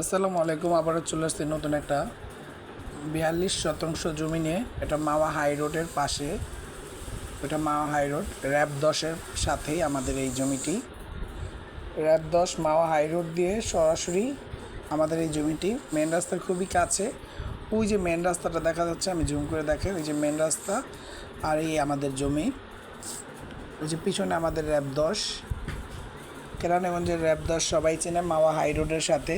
আসসালামু আলাইকুম, আবারও চলে আসছি নতুন একটা বিয়াল্লিশ শতাংশ জমি নিয়ে। এটা মাওয়া হাই রোডের পাশে। এটা মাওয়া হাই রোড, র্যাব দশের সাথেই আমাদের এই জমিটি। র্যাব দশ, মাওয়া হাই রোড দিয়ে সরাসরি আমাদের এই জমিটি। মেন রাস্তার খুবই কাছে। ওই যে মেন রাস্তাটা দেখা যাচ্ছে, আমি জুম করে দেখে ওই যে মেন রাস্তা আর এই আমাদের জমি। ওই যে পিছনে আমাদের র্যাব দশ। কেরানীগঞ্জের র্যাবদার সবাই চেনে মাওয়া হাই রোডের সাথে।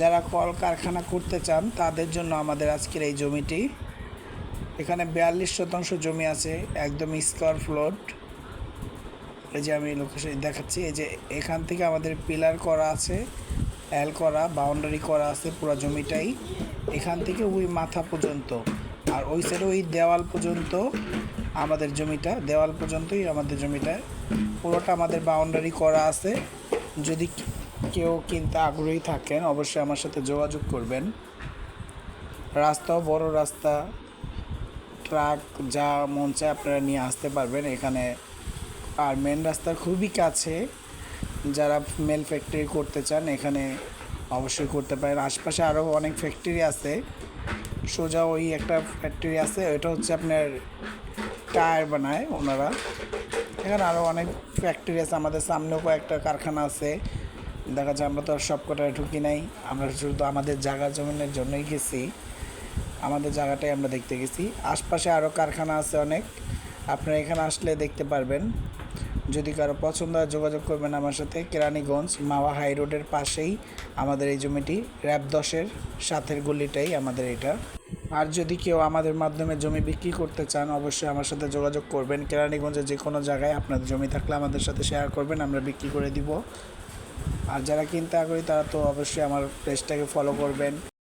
যারা কল কারখানা করতে চান, তাদের জন্য আমাদের আজকের এই জমিটি। এখানে বিয়াল্লিশ শতাংশ জমি আছে, একদম স্কোয়ার ফ্লোট এই যে আমি লোকেশন দেখাচ্ছি, এই যে এখান থেকে আমাদের পিলার করা আছে অ্যাল করা বাউন্ডারি করা আছে পুরো জমিটাই। এখান থেকে ওই মাথা পর্যন্ত। আর ওই সাইডে ওই দেওয়াল পর্যন্ত আমাদের জমিটা, দেওয়াল পর্যন্তই আমাদের জমিটা। পুরোটা আমাদের বাউন্ডারি করা আছে। যদি কেউ কিনতে আগ্রহী থাকেন, অবশ্যই আমার সাথে যোগাযোগ করবেন। রাস্তাও বড় রাস্তা, ট্রাক যা মন চায় আপনারা নিয়ে আসতে পারবেন। এখানে আর মেন রাস্তার খুবই কাছে, যারা মেল ফ্যাক্টরি করতে চান, এখানে অবশ্যই করতে পারেন। আশপাশে আরও অনেক ফ্যাক্টরি আছে। সোজা ওই একটা ফ্যাক্টরি আছে ওটা হচ্ছে আপনার টায়ার বানায় ওনারা। এখানে আরও অনেক ফ্যাক্টরি আছে, আমাদের সামনেও কয়েকটা কারখানা আছে। দেখা যায় আমরা তো আর সব কটায় ঢুকি নাই, আমরা শুধু আমাদের জায়গা জমিনের জন্যই গেছি। আমাদের জায়গাটাই আমরা দেখতে গেছি। আশপাশে আরও কারখানা আছে অনেক, আপনারা এখানে আসলে দেখতে পারবেন। যদি কারও পছন্দ হয় যোগাযোগ করবেন আমার সাথে, কেরানীগঞ্জ মাওয়া হাই রোডের পাশেই আমাদের এই জমিটি, র্যাব দশের সাথের গলিটাই আমাদের এটা। আর যদি কেউ আমাদের মাধ্যমে জমি বিক্রি করতে চান, অবশ্যই আমার সাথে যোগাযোগ করবেন। কেরানীগঞ্জে যে কোনো জায়গায় আপনার জমি থাকলে আমাদের সাথে শেয়ার করবেন, আমরা বিক্রি করে দিব। আর যারা কিনতে আগ্রহী, তারা তো অবশ্যই আমার পেজটাকে ফলো করবেন।